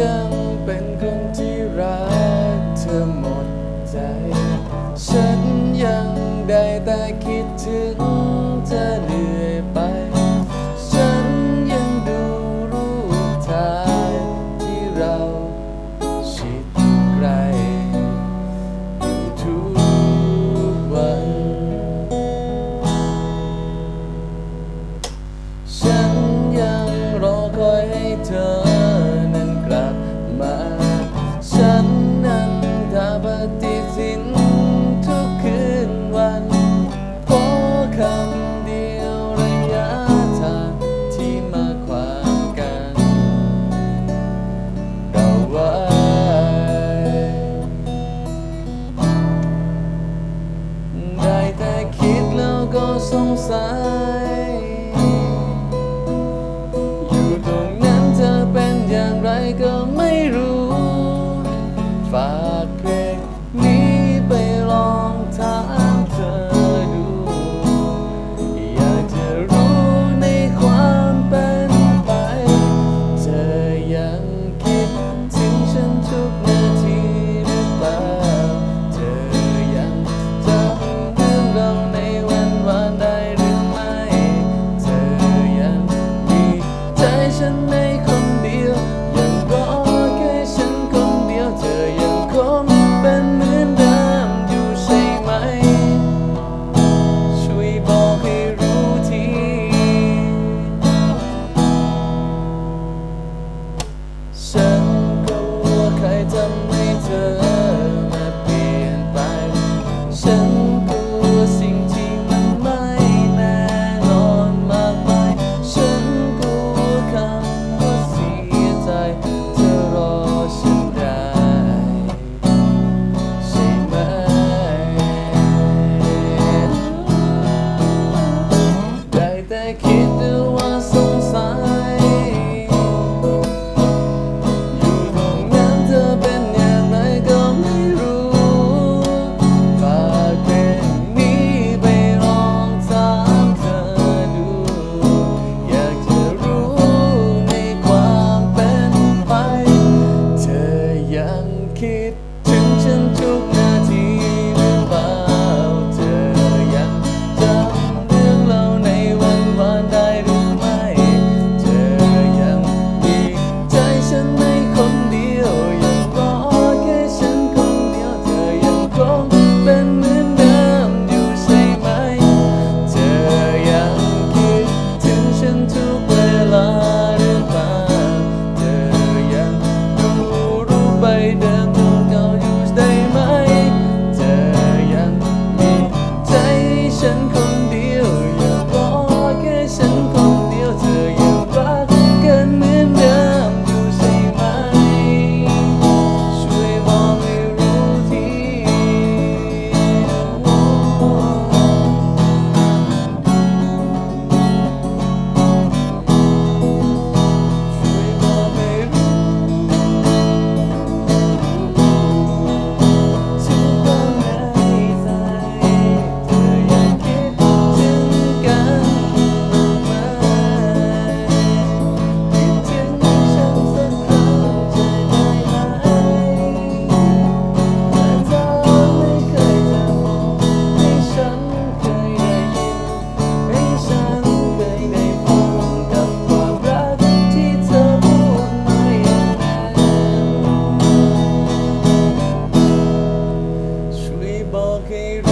ยังเป็นคนที่รักเธอหมดใจ ฉันยังได้แต่คิดถึงเธอเหนื่อยไป ฉันยังดูรูปถ่ายที่เราชิดใกล้อยู่ทุกวัน ฉันยังรอคอยให้เธอ soluções. Okay.